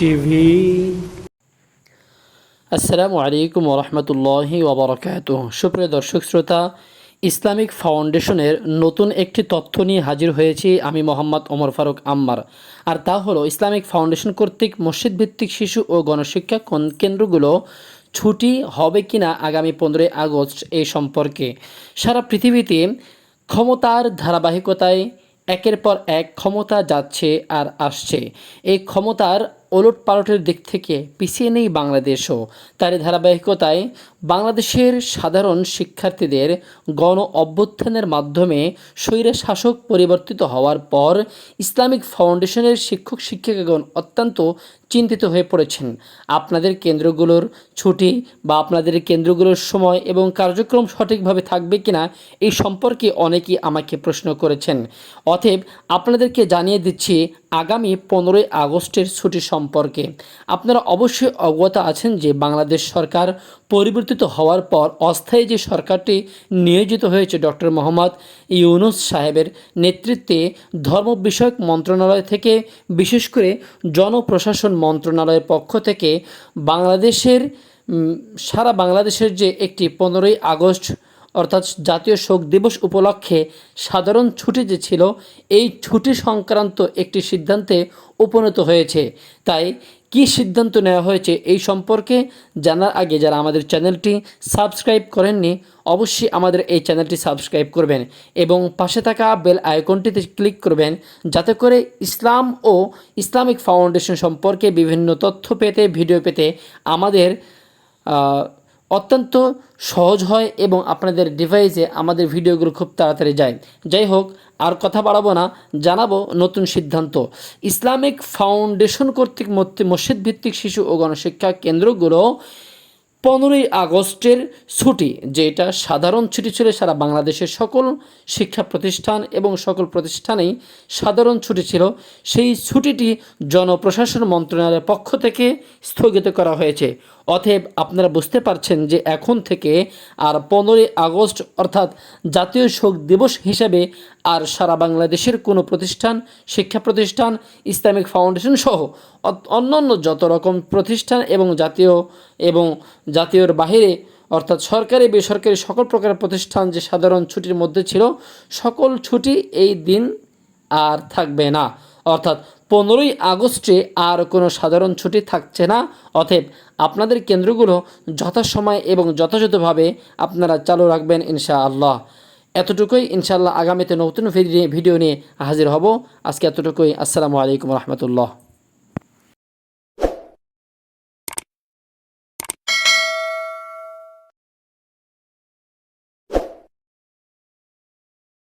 TV. আসসালামু আলাইকুম ওরহমতুল্লাহি ওবরাকাত সুপ্রিয় দর্শক শ্রোতা, ইসলামিক ফাউন্ডেশনের নতুন একটি তথ্য নিয়ে হাজির হয়েছি আমি মোহাম্মদ ওমর ফারুক আম্মার। আর তা হলো, ইসলামিক ফাউন্ডেশন কর্তৃক মসজিদ ভিত্তিক শিশু ও গণশিক্ষা কেন্দ্রগুলো ছুটি হবে কিনা আগামী পনেরোই আগস্ট এই সম্পর্কে? সারা পৃথিবীতে ক্ষমতার ধারাবাহিকতায় একের পর এক ক্ষমতা যাচ্ছে আর আসছে। এই ক্ষমতার ওলট পালটের দিক থেকে পিছিয়ে নেই বাংলাদেশও। তারই ধারাবাহিকতায় বাংলাদেশের সাধারণ শিক্ষার্থীদের গণ অভ্যুত্থানের মাধ্যমে স্বৈর শাসক পরিবর্তিত হওয়ার পর ইসলামিক ফাউন্ডেশনের শিক্ষক শিক্ষিকাগণ অত্যন্ত চিন্তিত হয়ে পড়েছেন। আপনাদের কেন্দ্রগুলোর ছুটি বা আপনাদের কেন্দ্রগুলোর সময় এবং কার্যক্রম সঠিকভাবে থাকবে কিনা এই সম্পর্কে অনেকেই আমাকে প্রশ্ন করেছেন। অতএব আপনাদেরকে জানিয়ে দিচ্ছি, আগামী পনেরোই আগস্টের ছুটি সম্পর্কে। আপনারা অবশ্যই অবগত আছেন যে বাংলাদেশ সরকার পরিবর্তিত হওয়ার পর অস্থায়ী যে সরকারটি নিয়োজিত হয়েছে ডক্টর মোহাম্মদ ইউনুস সাহেবের নেতৃত্বে ধর্ম বিষয়ক মন্ত্রণালয় থেকে, বিশেষ করে জনপ্রশাসন মন্ত্রণালয়ের পক্ষ থেকে বাংলাদেশের সারা বাংলাদেশের যে একটি পনেরোই আগস্ট অর্থাৎ জাতীয় শোক দিবস উপলক্ষে সাধারণ ছুটি যে ছিল, এই ছুটি সংক্রান্ত একটি সিদ্ধান্তে উপনীত হয়েছে। তাই কি সিদ্ধান্ত নেওয়া হয়েছে এই সম্পর্কে জানার আগে যারা আমাদের চ্যানেলটি সাবস্ক্রাইব করেননি, অবশ্যই আমাদের এই চ্যানেলটি সাবস্ক্রাইব করবেন এবং পাশে থাকা বেল আইকনটিতে ক্লিক করবেন যাতে করে ইসলাম ও ইসলামিক ফাউন্ডেশন সম্পর্কে বিভিন্ন তথ্য পেতে, ভিডিও পেতে আমাদের অত্যন্ত সহজ হয় এবং আপনাদের ডিভাইসে আমাদের ভিডিওগুলো খুব তাড়াতাড়ি যায়। যাই হোক, আর কথা বাড়াবো না, জানাব নতুন সিদ্ধান্ত। ইসলামিক ফাউন্ডেশন কর্তৃক মসজিদ ভিত্তিক শিশু ও গণশিক্ষা কেন্দ্রগুলো পনেরোই আগস্টের ছুটি, যেটা সাধারণ ছুটি ছিল সারা বাংলাদেশের সকল শিক্ষা প্রতিষ্ঠান এবং সকল প্রতিষ্ঠানেই সাধারণ ছুটি ছিল। সেই ছুটিটি জনপ্রশাসন মন্ত্রণালয়ের পক্ষ থেকে স্থগিত করা হয়েছে। অতএব আপনারা বুঝতে পারছেন যে এখন থেকে আর পনেরোই আগস্ট অর্থাৎ জাতীয় শোক দিবস হিসাবে আর সারা বাংলাদেশের কোনো প্রতিষ্ঠান, শিক্ষা প্রতিষ্ঠান, ইসলামিক ফাউন্ডেশন সহ অন্যান্য যত রকম প্রতিষ্ঠান এবং জাতীয় এবং জাতীয়র বাহিরে অর্থাৎ সরকারি, বেসরকারি সকল প্রকার প্রতিষ্ঠান যে সাধারণ ছুটির মধ্যে ছিল, সকল ছুটি এই দিন আর থাকবে না। অর্থাৎ পনেরোই আগস্টে আর কোনো সাধারণ ছুটি থাকছে না। অতএব আপনাদের কেন্দ্রগুলো যথাসময় এবং যথাযথভাবে আপনারা চালু রাখবেন ইনশা আল্লাহ এতটুকুই ইনশাআল্লাহ আগামীতে নতুন ভিডিও ভিডিও নিয়ে হাজির হব। আজকে এতটুকুই। আসসালামু আলাইকুম রহমতুল্লাহ।